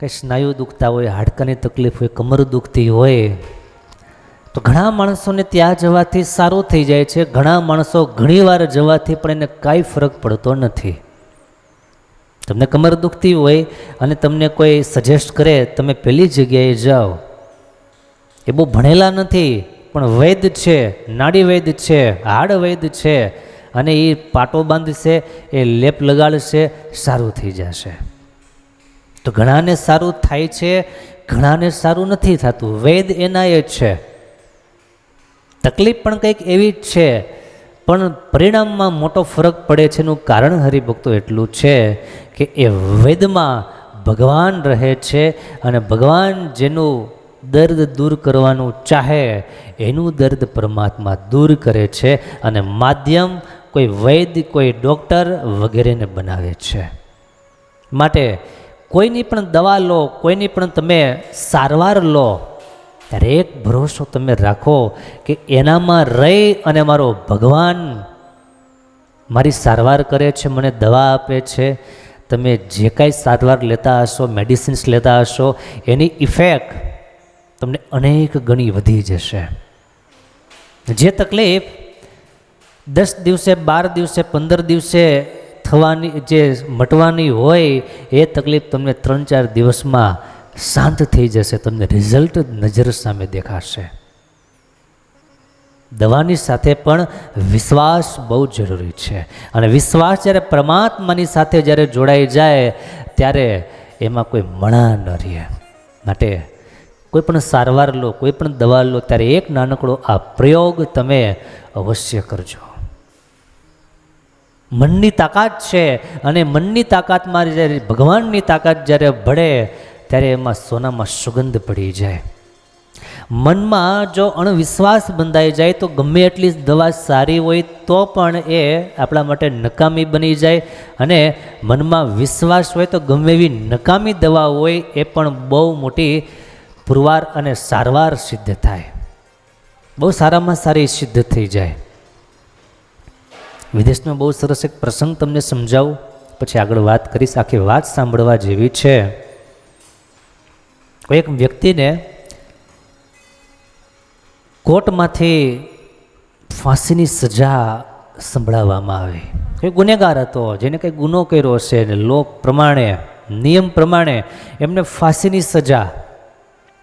કંઈ સ્નાયુ દુખતા હોય, હાડકાની તકલીફ હોય, કમર દુખતી હોય, તો ઘણા માણસોને ત્યાં જવાથી સારું થઈ જાય છે. ઘણા માણસો ઘણીવાર જવાથી પણ એને કાંઈ ફરક પડતો નથી. તમને કમર દુખતી હોય અને તમને કોઈ સજેસ્ટ કરે, તમે પેલી જગ્યાએ જાઓ. એ બહુ ભણેલા નથી, પણ વૈદ છે, નાડી વૈદ છે, હાડ વૈદ છે, અને એ પાટો બાંધશે, એ લેપ લગાડશે, સારું થઈ જશે. તો ઘણાને સારું થાય છે, ઘણાને સારું નથી થતું. વૈદ એના એ છે. તકલીફ પણ કંઈક એવી જ છે, પણ પરિણામમાં મોટો ફરક પડે છે એનું કારણ હરિભક્તો એટલું છે કે એ વેદમાં ભગવાન રહે છે અને ભગવાન જેનું દર્દ દૂર કરવાનું ચાહે, એનું દર્દ પરમાત્મા દૂર કરે છે અને માધ્યમ કોઈ વૈદ, કોઈ ડૉક્ટર વગેરેને બનાવે છે. માટે કોઈની પણ દવા લો, કોઈની પણ તમે સારવાર લો એક ભરોસો તમે રાખો કે એનામાં રહી અને મારો ભગવાન મારી સારવાર કરે છે, મને દવા આપે છે. તમે જે કાંઈ સારવાર લેતા હશો મેડિસિન્સ લેતા હશો, એની ઇફેક્ટ તમને અનેક ગણી વધી જશે. જે તકલીફ દસ દિવસે, બાર દિવસે, પંદર દિવસે થવાની જે મટવાની હોય એ તકલીફ તમને ત્રણ ચાર દિવસમાં શાંત થઈ જશે, તમને રિઝલ્ટ નજર સામે દેખાશે. દવાની સાથે પણ વિશ્વાસ બહુ જરૂરી છે. અને વિશ્વાસ જ્યારે પરમાત્માની સાથે જ્યારે જોડાઈ જાય, ત્યારે એમાં કોઈ મણા ન રહે. માટે કોઈ પણ સારવાર લો, કોઈ પણ દવા લો, ત્યારે એક નાનકડો આ પ્રયોગ તમે અવશ્ય કરજો. મનની તાકાત છે અને મનની તાકાતમાં જ્યારે ભગવાનની તાકાત જ્યારે ભળે ત્યારે એમાં સોનામાં સુગંધ પડી જાય. મનમાં જો અણવિશ્વાસ બંધાઈ જાય તો ગમે એટલી દવા સારી હોય તો પણ એ આપણા માટે નકામી બની જાય અને મનમાં વિશ્વાસ હોય તો ગમે એવી નકામી દવા હોય એ પણ બહુ મોટી પુરવાર અને સારવાર સિદ્ધ થાય. બહુ સારામાં સારી સિદ્ધ થઈ જાય. વિદેશનો બહુ સરસ એક પ્રસંગ તમને સમજાવું, પછી આગળ વાત કરીશ. આખી વાત સાંભળવા જેવી છે. એક વ્યક્તિને કોર્ટમાંથી ફાંસીની સજા સંભળાવવામાં આવી. કોઈ ગુનેગાર હતો, જેને કંઈ ગુનો કર્યો હશે ને લો પ્રમાણે, નિયમ પ્રમાણે એમને ફાંસીની સજા,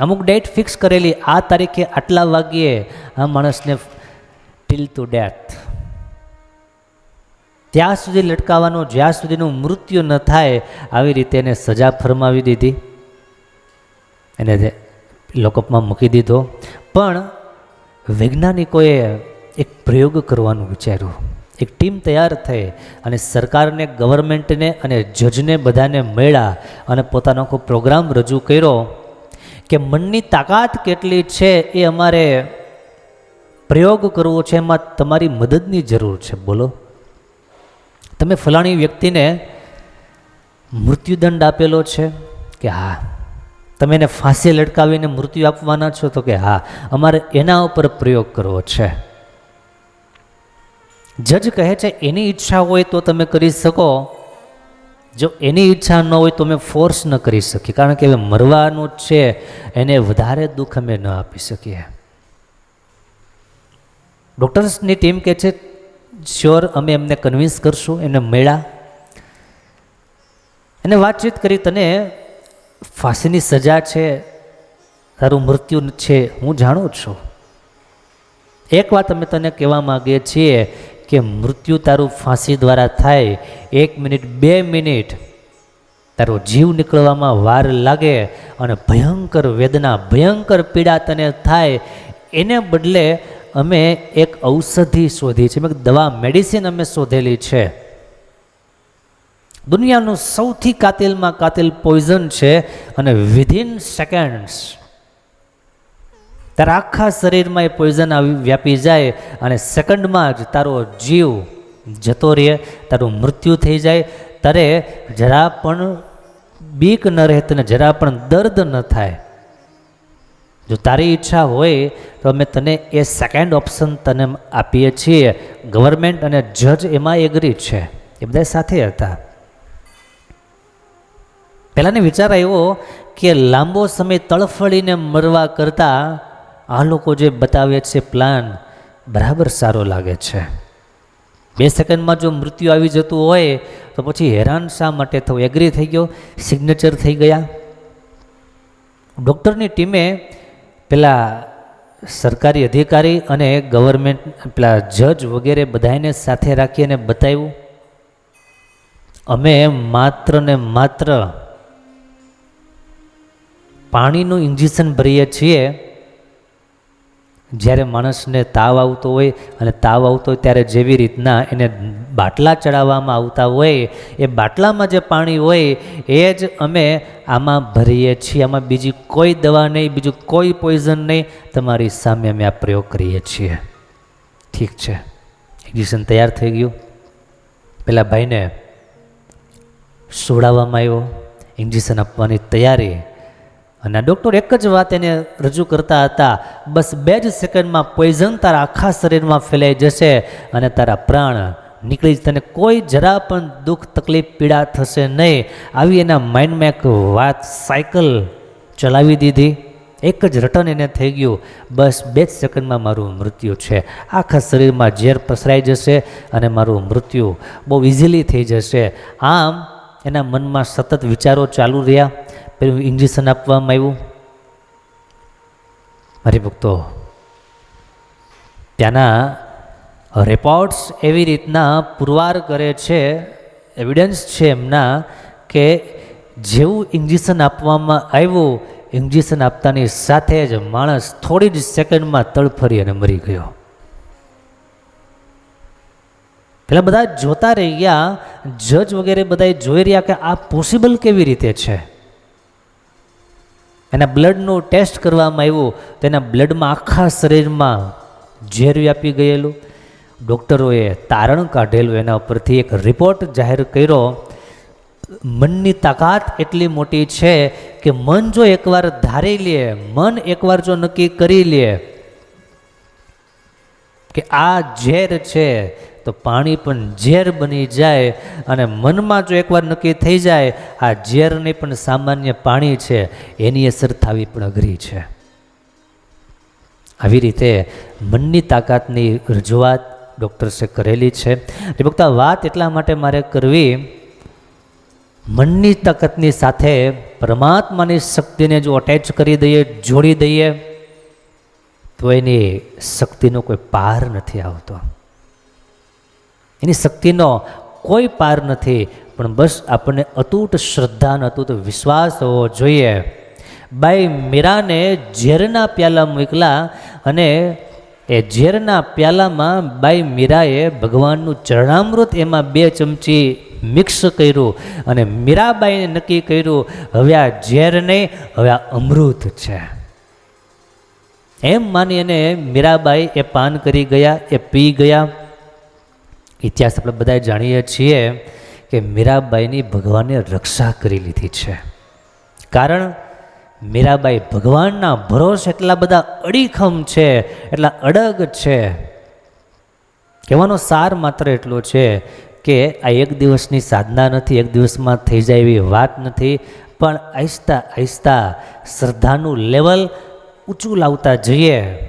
અમુક ડેટ ફિક્સ કરેલી, આ તારીખે આટલા વાગ્યે આ માણસને ટીલ ટુ ડેથ ત્યાં સુધી લટકાવવાનો, જ્યાં સુધીનું મૃત્યુ ન થાય, આવી રીતે એને સજા ફરમાવી દીધી. એને લોકઅપમાં મૂકી દીધો. પણ વૈજ્ઞાનિકોએ એક પ્રયોગ કરવાનું વિચાર્યું. એક ટીમ તૈયાર થઈ અને સરકારને, ગવર્મેન્ટને અને જજને બધાને મળ્યા અને પોતાનો આખો પ્રોગ્રામ રજૂ કર્યો કે મનની તાકાત કેટલી છે એ અમારે પ્રયોગ કરવો છે, એમાં તમારી મદદની જરૂર છે. બોલો. તમે ફલાણી વ્યક્તિને મૃત્યુદંડ આપેલો છે કે હા, તમે એને ફાંસી લટકાવીને મૃત્યુ આપવાના છો તો કે હા, અમારે એના ઉપર પ્રયોગ કરવો છે. જજ કહે છે, એની ઈચ્છા હોય તો તમે કરી શકો. જો એની ઈચ્છા ન હોય તો અમે ફોર્સ ન કરી શકીએ કારણ કે હવે મરવાનું છે, એને વધારે દુઃખ અમે ન આપી શકીએ. ડૉક્ટર્સની ટીમ કહે છે શ્યોર અમે એમને કન્વિન્સ કરશું એને મળ્યા. એને વાતચીત કરી તને ફાંસીની સજા છે, તારું મૃત્યુ છે, હું જાણું છું. એક વાત અમે તને કહેવા માગીએ છીએ કે મૃત્યુ તારું ફાંસી દ્વારા થાય, એક મિનિટ, બે મિનિટ, તારો જીવ નીકળવામાં વાર લાગે અને ભયંકર વેદના, ભયંકર પીડા તને થાય, એને બદલે અમે એક ઔષધિ શોધી છે દવા મેડિસિન અમે શોધેલી છે. દુનિયાનું સૌથી કાતિલમાં કાતિલ પોઈઝન છે અને વિધિન સેકન્ડ્સ તારા આખા શરીરમાં એ પોઈઝન આવી વ્યાપી જાય અને સેકન્ડમાં જ તારો જીવ જતો રહે, તારું મૃત્યુ થઈ જાય. તારે જરા પણ બીક ન રહે તને જરા પણ દર્દ ન થાય. જો તારી ઈચ્છા હોય, તો અમે તને એ સેકન્ડ ઓપ્શન તને આપીએ છીએ. ગવર્મેન્ટ અને જજ એમાં એગ્રી છે. એ બધા સાથે હતા. પહેલાંને વિચાર આવ્યો કે લાંબો સમય તળફળીને મરવા કરતાં આ લોકો જે બતાવે છે પ્લાન બરાબર સારો લાગે છે. બે સેકન્ડમાં જો મૃત્યુ આવી જતું હોય, તો પછી હેરાન શા માટે થવું? એગ્રી થઈ ગયો? સિગ્નેચર થઈ ગયા? ડૉક્ટરની ટીમે પેલા સરકારી અધિકારી અને ગવર્મેન્ટ પેલા જજ વગેરે બધાને સાથે રાખી અને બતાવ્યું. અમે માત્ર ને માત્ર પાણીનું ઇન્જેક્શન ભરીએ છીએ. જ્યારે માણસને તાવ આવતો હોય અને તાવ આવતો હોય ત્યારે જેવી રીતના એને બાટલા ચડાવવામાં આવતા હોય, એ બાટલામાં જે પાણી હોય, એ જ અમે આમાં ભરીએ છીએ. આમાં બીજી કોઈ દવા નહીં, બીજું કોઈ પોઈઝન નહીં. તમારી સામે અમે આ પ્રયોગ કરીએ છીએ. ઠીક છે. ઇન્જેક્શન તૈયાર થઈ ગયું. પેલા ભાઈને સોડાવવામાં આવ્યો. ઇન્જેક્શન આપવાની તૈયારી અને ડૉક્ટર એક જ વાત એને રજૂ કરતા હતા, બસ બે જ સેકન્ડમાં પોઈઝન તારા આખા શરીરમાં ફેલાઈ જશે અને તારા પ્રાણ નીકળી જ તને કોઈ જરા પણ દુઃખ, તકલીફ, પીડા થશે નહીં. આવી એના માઇન્ડમાં એક વાત સાયકલ ચલાવી દીધી. એક જ રટન એને થઈ ગયું. બસ બે જ સેકન્ડમાં મારું મૃત્યુ છે. આખા શરીરમાં ઝેર પસરાઈ જશે અને મારું મૃત્યુ બહુ ઇઝીલી થઈ જશે. આમ એના મનમાં સતત વિચારો ચાલુ રહ્યા. પેલું ઇન્જેક્શન આપવામાં આવ્યું. મારી ભક્તો, ત્યાંના રેપોર્ટ્સ એવી રીતના પુરવાર કરે છે એવિડન્સ છે એમના કે જેવું ઇન્જેક્શન આપવામાં આવ્યું ઇન્જેક્શન આપતાની સાથે જ માણસ થોડી જ સેકન્ડમાં તડફરી અને મરી ગયો. પેલા બધા જોતા રહી ગયા જજ વગેરે બધાએ જોઈ રહ્યા કે આ પોસિબલ કેવી રીતે છે? એના બ્લડનું ટેસ્ટ કરવામાં આવ્યું તો એના બ્લડમાં આખા શરીરમાં ઝેર વ્યાપી ગયેલું. ડૉક્ટરોએ તારણ કાઢેલું, એના ઉપરથી એક રિપોર્ટ જાહેર કર્યો. મનની તાકાત એટલી મોટી છે કે મન જો એકવાર ધારી લે, મન એકવાર જો નક્કી કરી લે, કે આ ઝેર છે તો પાણી પણ ઝેર બની જાય અને મનમાં જો એકવાર નક્કી થઈ જાય, આ ઝેરની પણ સામાન્ય પાણી છે, એની અસર થવી પણ અઘરી છે. આવી રીતે મનની તાકાતની રજૂઆત ડૉક્ટર્સે કરેલી છે. ભક્ત, આ વાત એટલા માટે મારે કરવી, મનની તાકાતની સાથે પરમાત્માની શક્તિને જો અટેચ કરી દઈએ, જોડી દઈએ, તો એની શક્તિનો કોઈ પાર નથી આવતો. એની શક્તિનો કોઈ પાર નથી. પણ બસ આપણને અતૂટ શ્રદ્ધા અને અતૂટ વિશ્વાસ હોવો જોઈએ. બાઈ મીરાને ઝેરના પ્યાલા મૂકલા અને એ ઝેરના પ્યાલામાં બાઈ મીરાએ ભગવાનનું ચરણામૃત એમાં બે ચમચી મિક્સ કર્યું અને મીરાબાઈને નક્કી કર્યું, હવે આ ઝેર નહીં, હવે આ અમૃત છે. એમ માની અને મીરાબાઈ એ પાન કરી ગયા, એ પી ગયા. ઇતિહાસ આપણે બધા જાણીએ છીએ કે મીરાબાઈની ભગવાને રક્ષા કરી લીધી છે. કારણ મીરાબાઈ ભગવાનના ભરોસે એટલા બધા અડીખમ છે, એટલા અડગ છે. કહેવાનો સાર માત્ર એટલો છે કે આ એક દિવસની સાધના નથી, એક દિવસમાં થઈ જાય એવી વાત નથી, પણ આહિસ્તા આહિસ્તા શ્રદ્ધાનું લેવલ ઊંચું લાવતા જઈએ.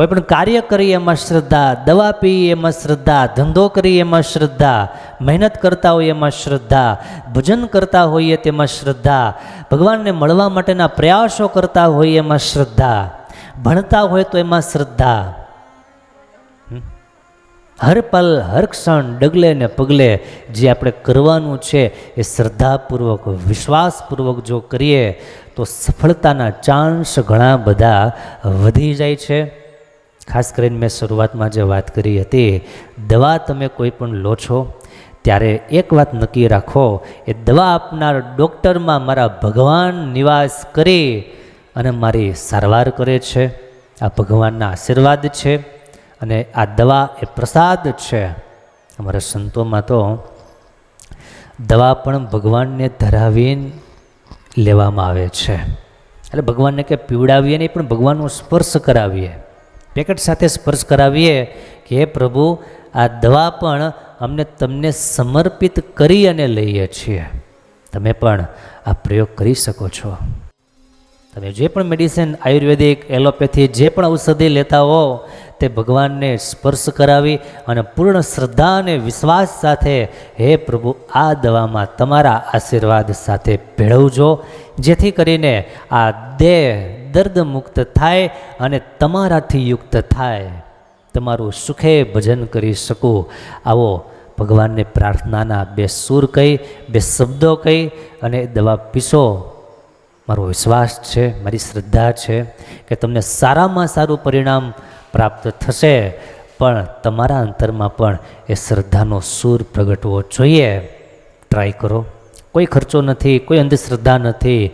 કોઈ પણ કાર્ય કરીએ એમાં શ્રદ્ધા, દવા પીએ એમાં શ્રદ્ધા, ધંધો કરીએ એમાં શ્રદ્ધા, મહેનત કરતા હોઈએ એમાં શ્રદ્ધા, ભજન કરતા હોઈએ તેમાં શ્રદ્ધા, ભગવાનને મળવા માટેના પ્રયાસો કરતા હોઈએ એમાં શ્રદ્ધા, ભણતા હોય તો એમાં શ્રદ્ધા. હર પલ, હર ક્ષણ, ડગલે ને પગલે જે આપણે કરવાનું છે એ શ્રદ્ધાપૂર્વક, વિશ્વાસપૂર્વક જો કરીએ તો સફળતાના ચાન્સ ઘણા બધા વધી જાય છે. ખાસ કરીને મેં શરૂઆતમાં જે વાત કરી હતી, દવા તમે કોઈ પણ લો છો, ત્યારે એક વાત નક્કી રાખો એ દવા આપનાર ડૉક્ટરમાં મારા ભગવાન નિવાસ કરી અને મારી સારવાર કરે છે. આ ભગવાનના આશીર્વાદ છે અને આ દવા એ પ્રસાદ છે. અમારા સંતોમાં તો દવા પણ ભગવાનને ધરાવીને લેવામાં આવે છે. એટલે ભગવાનને કે પીવડાવીએ નહીં પણ ભગવાનનો સ્પર્શ કરાવીએ. પેકેટ સાથે સ્પર્શ કરાવીએ કે પ્રભુ, આ દવા પણ અમને તમને સમર્પિત કરી અને લઈએ છીએ. તમે પણ આ પ્રયોગ કરી શકો છો. તમે જે પણ મેડિસિન આયુર્વેદિક એલોપેથી જે પણ ઔષધિ લેતા હો, તે ભગવાનને સ્પર્શ કરાવી અને પૂર્ણ શ્રદ્ધા અને વિશ્વાસ સાથે હે પ્રભુ, આ દવામાં તમારા આશીર્વાદ સાથે ભેળવજો. જેથી કરીને આ દેહ દર્દ મુક્ત થાય અને તમારાથી યુક્ત થાય. તમારું સુખે ભજન કરી શકું. આવો ભગવાનને પ્રાર્થનાના બે સૂર કહી, બે શબ્દો કહી અને દવા પીશો. મારો વિશ્વાસ છે, મારી શ્રદ્ધા છે કે તમને સારામાં સારું પરિણામ પ્રાપ્ત થશે, પણ તમારા અંતરમાં પણ એ શ્રદ્ધાનો સૂર પ્રગટવો જોઈએ. ટ્રાય કરો. કોઈ ખર્ચો નથી, કોઈ અંધશ્રદ્ધા નથી.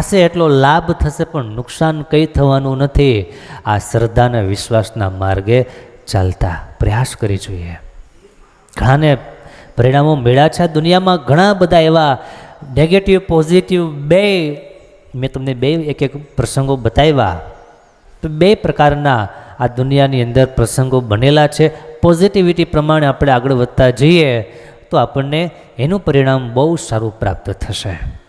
થશે એટલો લાભ થશે, પણ નુકસાન કંઈ થવાનું નથી. આ શ્રદ્ધાને વિશ્વાસના માર્ગે ચાલતા પ્રયાસ કરી જોઈએ. ઘણાને પરિણામો મળ્યા છે. દુનિયામાં ઘણા બધા એવા નેગેટિવ પોઝિટિવ બે, મેં તમને બે એક એક પ્રસંગો બતાવ્યા. તો બે પ્રકારના આ દુનિયાની અંદર પ્રસંગો બનેલા છે. પોઝિટિવિટી પ્રમાણે આપણે આગળ વધતા જઈએ, તો આપણને એનું પરિણામ બહુ સારું પ્રાપ્ત થશે.